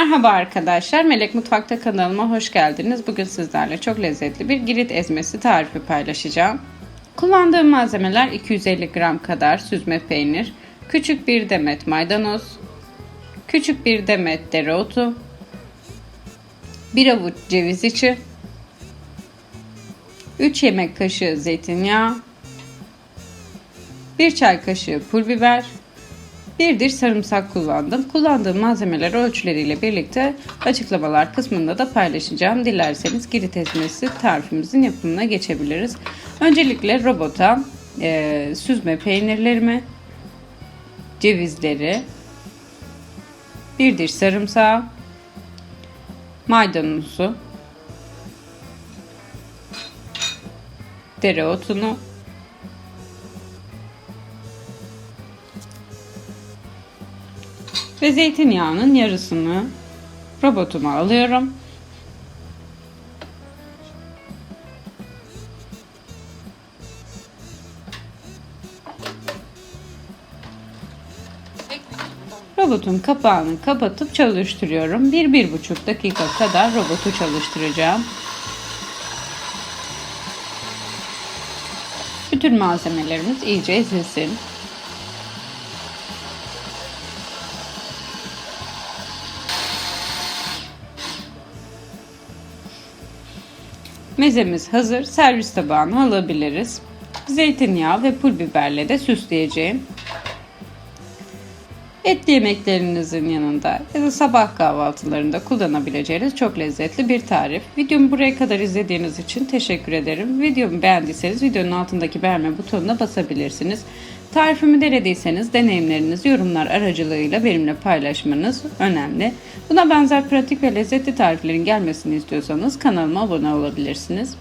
Merhaba arkadaşlar. Melek Mutfak'ta kanalıma hoş geldiniz. Bugün sizlerle çok lezzetli bir girit ezmesi tarifi paylaşacağım. Kullandığım malzemeler 250 gram kadar süzme peynir, küçük bir demet maydanoz, küçük bir demet dereotu, bir avuç ceviz içi, 3 yemek kaşığı zeytinyağı, 1 çay kaşığı pul biber, bir diş sarımsak kullandım. Kullandığım malzemeler ölçüleriyle birlikte açıklamalar kısmında da paylaşacağım. Dilerseniz girit ezmesi tarifimizin yapımına geçebiliriz. Öncelikle robota e, süzme peynirlerimi, cevizleri, bir diş sarımsağı, maydanozu, dereotunu, ve zeytinyağının yarısını robotuma alıyorum. Robotun kapağını kapatıp çalıştırıyorum. 1-1,5 dakika kadar robotu çalıştıracağım. Bütün malzemelerimiz iyice ezilsin. Mezemiz hazır. Servis tabağına alabiliriz. Zeytinyağı ve pul biberle de süsleyeceğim. Etli yemeklerinizin yanında ya da sabah kahvaltılarında kullanabileceğiniz çok lezzetli bir tarif. Videomu buraya kadar izlediğiniz için teşekkür ederim. Videomu beğendiyseniz videonun altındaki beğenme butonuna basabilirsiniz. Tarifimi denediyseniz deneyimlerinizi yorumlar aracılığıyla benimle paylaşmanız önemli. Buna benzer pratik ve lezzetli tariflerin gelmesini istiyorsanız kanalıma abone olabilirsiniz.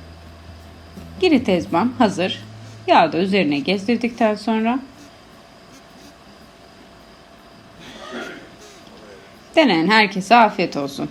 Girit ezmem hazır. Yağı da üzerine gezdirdikten sonra deneyen herkese afiyet olsun.